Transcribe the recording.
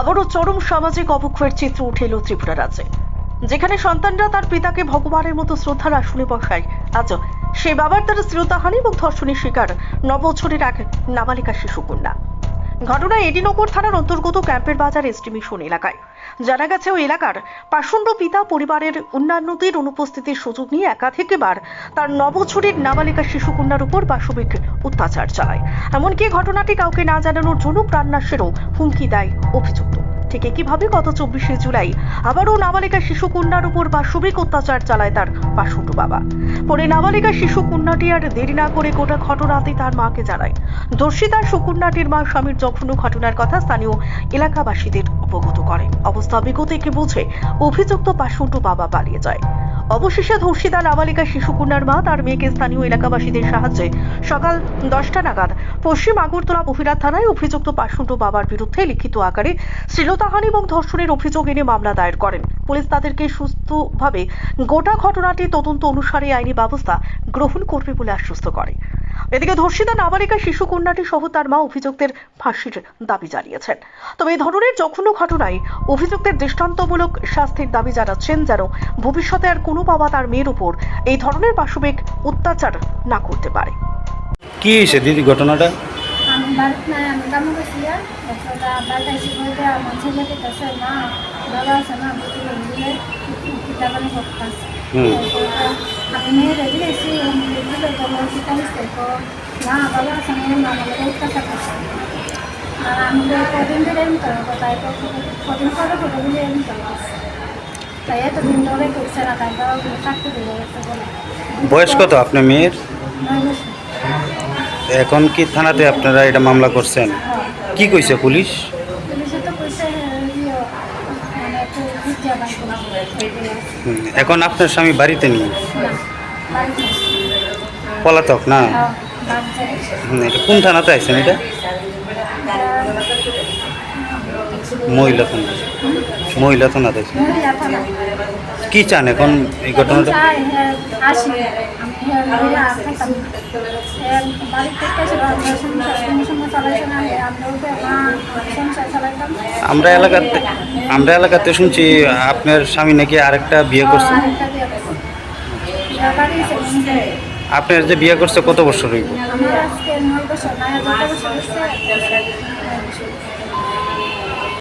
আবারও চরম সামাজিক অবক্ষয়ের চিত্র উঠে এলো ত্রিপুরা রাজ্যে। যেখানে সন্তানরা তার পিতাকে ভগবানের মতো শ্রদ্ধার আসনে বসায়। আজ সে বাবার দ্বারা শ্রোতাহানি এবং ধর্ষণের শিকার ন বছরের এক নাবালিকা শিশুকন্যা। ঘটনা এডিনগর থানার অন্তর্গত ক্যাম্পের বাজার এস্টিমেশন এলাকায়। জানা গেছে, ওই এলাকার পাষণ্ড পিতা পরিবারের অন্যান্যদের অনুপস্থিতির সুযোগ নিয়ে একাধিকবার তার নবছরের নাবালিকা শিশুকন্যার উপর পাশবিক অত্যাচার চালায়। এমনকি ঘটনাটি কাউকে না জানানোর জন্য প্রাণনাশেরও হুমকি দেয় অভিযুক্ত। ঠিক কীভাবে গত চব্বিশে জুলাই আবারও নাবালিকা শিশু কন্যার উপর পাশবিক অত্যাচার চালায় তার পাশুটু বাবা। পরে নাবালিকা শিশু কন্যাটি আর দেরি না করে গোটা ঘটনাতে তার মাকে জানায়। ধর্ষিতা সুকন্যাটির মা স্বামীর জঘন্য ঘটনার কথা স্থানীয় এলাকাবাসীদের অবগত করে অবস্থা বিগত একে বুঝে অভিযুক্ত পাশুটু বাবা পালিয়ে যায়। অবশেষে ধর্ষিতা নাবালিকা শিশুকন্যার মা তার মেয়েকে স্থানীয় এলাকাবাসীদের সাহায্যে সকাল দশটা নাগাদ পশ্চিম আগরতলা মহিলা থানায় অভিযুক্ত পাশুন্টু বাবার বিরুদ্ধে লিখিত আকারে শ্লীলতাহানি এবং ধর্ষণের অভিযোগ এনে মামলা দায়ের করেন। পুলিশ তাদেরকে সুস্থভাবে গোটা ঘটনাটি তদন্ত অনুসারে আইনি ব্যবস্থা গ্রহণ করবে বলে আশ্বস্ত করে। এদিকে ধর্ষিতা নাবালিকা শিশু কন্যাটি সহ তার মা অভিযুক্তের ফাঁসির দাবি জানিয়েছেন। তবে এই ধরনের জঘন্য ঘটনায় অভিযুক্তের দৃষ্টান্তমূলক শাস্তির দাবি জানাচ্ছেন যেন ভবিষ্যতে আর কোনো বাবা তার মেয়ের উপর এই ধরনের পাশবিক অত্যাচার না করতে পারে। কি হয়েছে দিদি ঘটনাটা? আমি মেয়ে রেডি এসে দিলে তোমার কিতা হচ্ছে তো না বাবা আছে না না অত্যাচার করছে আর আমি তো কদিন ধরে এমন করব তাই কদিন পরে ফটোগুলি এমন করব তাই এতদিন ধরে করছে না তাই তো চাকরি দিয়ে বয়স কত আপনার মেয়ের? এখন কি থানাতে আপনারা এটা মামলা করছেন? হ্যাঁ। কি কইছে পুলিশ? ইয়ে, মানে এখন আপনার স্বামী বাড়িতে নেই। পলাতক, না? এটা কোন থানাতে আছেন এটা? মহিলা থানা মহিলা থানাতে আছেন। কি চান এখন এই ঘটনাটা? আমরা এলাকাতে আমরা এলাকাতে শুনছি, আপনার স্বামী নাকি আরেকটা বিয়ে করছে। আপনার যে বিয়ে করছে কত বছর হইব? আমার আজকে 9 বছর বছর হইছে